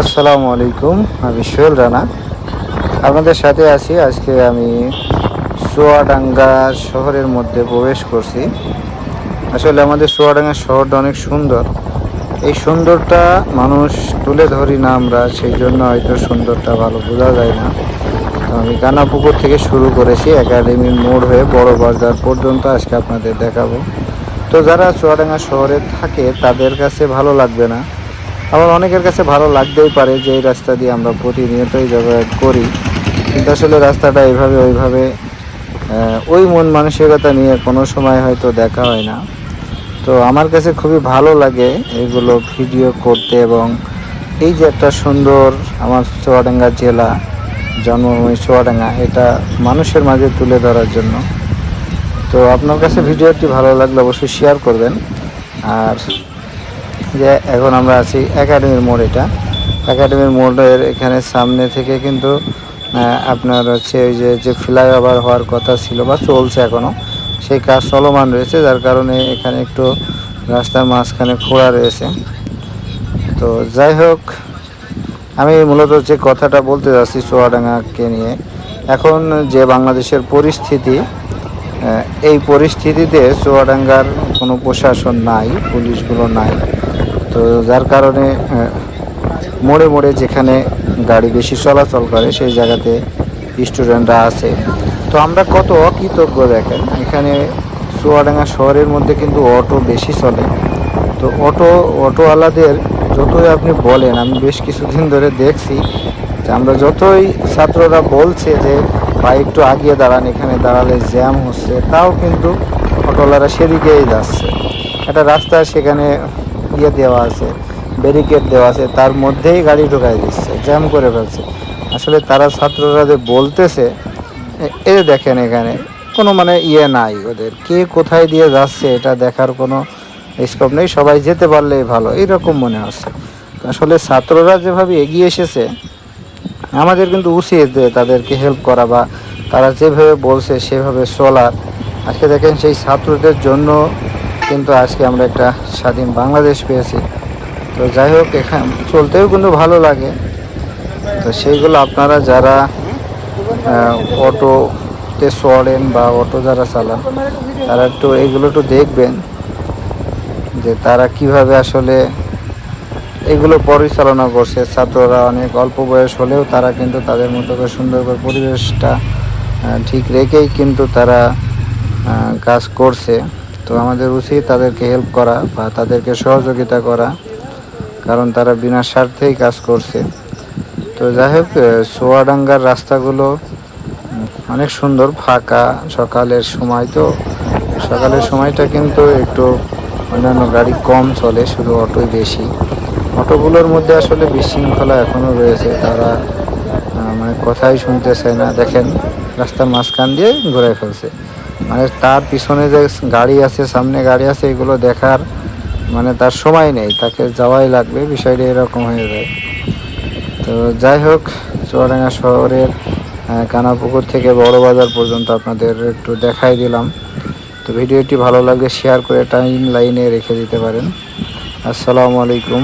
আসসালামু আলাইকুম, আমি সোহেল রানা। আপনাদের সাথে আছি, আজকে আমি চুয়াডাঙ্গা শহরের মধ্যে প্রবেশ করছি। আসলে আমাদের চুয়াডাঙ্গা শহরটা অনেক সুন্দর। এই সুন্দরটা মানুষ তুলে ধরি না আমরা, সেই জন্য হয়তো সুন্দরটা ভালো বোঝা যায় না। তো আমি কানাপুকুর থেকে শুরু করেছি, একাডেমির মোড় হয়ে বড় বাজার পর্যন্ত আজকে আপনাদের দেখাবো। তো যারা চুয়াডাঙ্গা শহরে থাকে, তাদের কাছে ভালো লাগবে না। আবার অনেকের কাছে ভালো লাগতেই পারে যে এই রাস্তা দিয়ে আমরা প্রতিনিয়তই যাতায়াত করি। কিন্তু আসলে রাস্তাটা এইভাবে, ওইভাবে ওই মন মানসিকতা নিয়ে কোনো সময় হয়তো দেখা হয় না। তো আমার কাছে খুবই ভালো লাগে এগুলো ভিডিও করতে এবং এই যে একটা সুন্দর আমার চুয়াডাঙ্গা জেলা, জন্মভূমি চুয়াডাঙ্গা, এটা মানুষের মাঝে তুলে ধরার জন্য। তো আপনার কাছে ভিডিওটি ভালো লাগলে অবশ্যই শেয়ার করবেন। আর যে এখন আমরা আছি একাডেমির মোড় এটা। একাডেমির মোড়ের এখানে সামনে থেকে কিন্তু আপনার হচ্ছে ওই যে যে ফ্লাইওভার হওয়ার কথা ছিল বা চলছে এখনও সেই কাজ চলমান রয়েছে, যার কারণে এখানে একটু রাস্তার মাঝখানে খোঁড়া রয়েছে। তো যাই হোক, আমি মূলত যে কথাটা বলতে যাচ্ছি চুয়াডাঙ্গাকে নিয়ে, এখন যে বাংলাদেশের পরিস্থিতি এই পরিস্থিতিতে চুয়াডাঙ্গার কোনো প্রশাসন নাই, পুলিশগুলো নাই। তো যার কারণে মোড়ে মোড়ে যেখানে গাড়ি বেশি চলাচল করে, সেই জায়গাতে স্টুডেন্টরা আছে। তো আমরা কত অকৃতজ্ঞ দেখেন, এখানে চুয়াডাঙ্গা শহরের মধ্যে কিন্তু অটো বেশি চলে। তো অটো, অটোওয়ালাদের যতই আপনি বলেন, আমি বেশ কিছুদিন ধরে দেখছি যে আমরা যতই ছাত্ররা বলছে যে, ভাই, একটু আগিয়ে দাঁড়ান, এখানে দাঁড়ালে জ্যাম হচ্ছে, তাও কিন্তু অটোওয়ালারা সেদিকেই যাচ্ছে। একটা রাস্তা সেখানে ইয়ে দেওয়া আছে ব্যারিকেড দেওয়া আছে, তার মধ্যেই গাড়ি ঢোকাই দিচ্ছে জ্যাম করে ফেলছে। আসলে তারা ছাত্ররা যে বলতেছে, এ- দেখেন এখানে, কোনো মানে ইয়ে নাই ওদের। কে কোথায় দিয়ে যাচ্ছে এটা দেখার কোনো স্কোপ নেই, সবাই যেতে পারলেই ভালো, এইরকম মনে হচ্ছে। আসলে ছাত্ররা যেভাবে এগিয়ে এসেছে, আমাদের কিন্তু উচিত তাদেরকে হেল্প করা বা তারা যেভাবে বলছে সেভাবে চলার। আজকে দেখেন সেই ছাত্রদের জন্য কিন্তু আজকে আমরা একটা স্বাধীন বাংলাদেশ পেয়েছি। তো যাই হোক, এখানে, চলতেও কিন্তু ভালো লাগে। তো সেইগুলো আপনারা যারা অটোতে চড়েন বা অটো যারা চালান, তারা একটু এগুলো একটু দেখবেন যে তারা কীভাবে আসলে এগুলো পরিচালনা করছে। ছাত্ররা অনেক অল্প বয়স হলেও তারা কিন্তু তাদের মতো করে সুন্দর করে পরিবেশটা ঠিক রেখেই কিন্তু তারা কাজ করছে। তো আমাদের উচিত তাদেরকে হেল্প করা বা তাদেরকে সহযোগিতা করা, কারণ তারা বিনা স্বার্থেই কাজ করছে। তো যাই হোক সোয়াডাঙ্গার রাস্তাগুলো অনেক সুন্দর, ফাঁকা, সকালের সময় তো, সকালের সময়টা কিন্তু একটু অন্যান্য গাড়ি কম চলে, শুধু অটোই বেশি। অটোগুলোর মধ্যে আসলে বিশৃঙ্খলা এখনও রয়েছে, তারা মানে কথাই শুনতে চায় না। দেখেন, রাস্তার মাঝখান দিয়ে ঘুরে ফেলছে। মানে তার পিছনে যে গাড়ি আছে, সামনে গাড়ি আছে, এগুলো দেখার মানে তার সময় নেই। তাকে যাওয়াই লাগবে, বিষয়টা এরকম হয়ে যায়। তো যাই হোক, চুয়াডাঙ্গা শহরের কানাপুকুর থেকে বড় বাজার পর্যন্ত আপনাদের একটু দেখাই দিলাম। তো ভিডিওটি ভালো লাগলে শেয়ার করে টাইম লাইনে রেখে দিতে পারেন। আসসালামু আলাইকুম।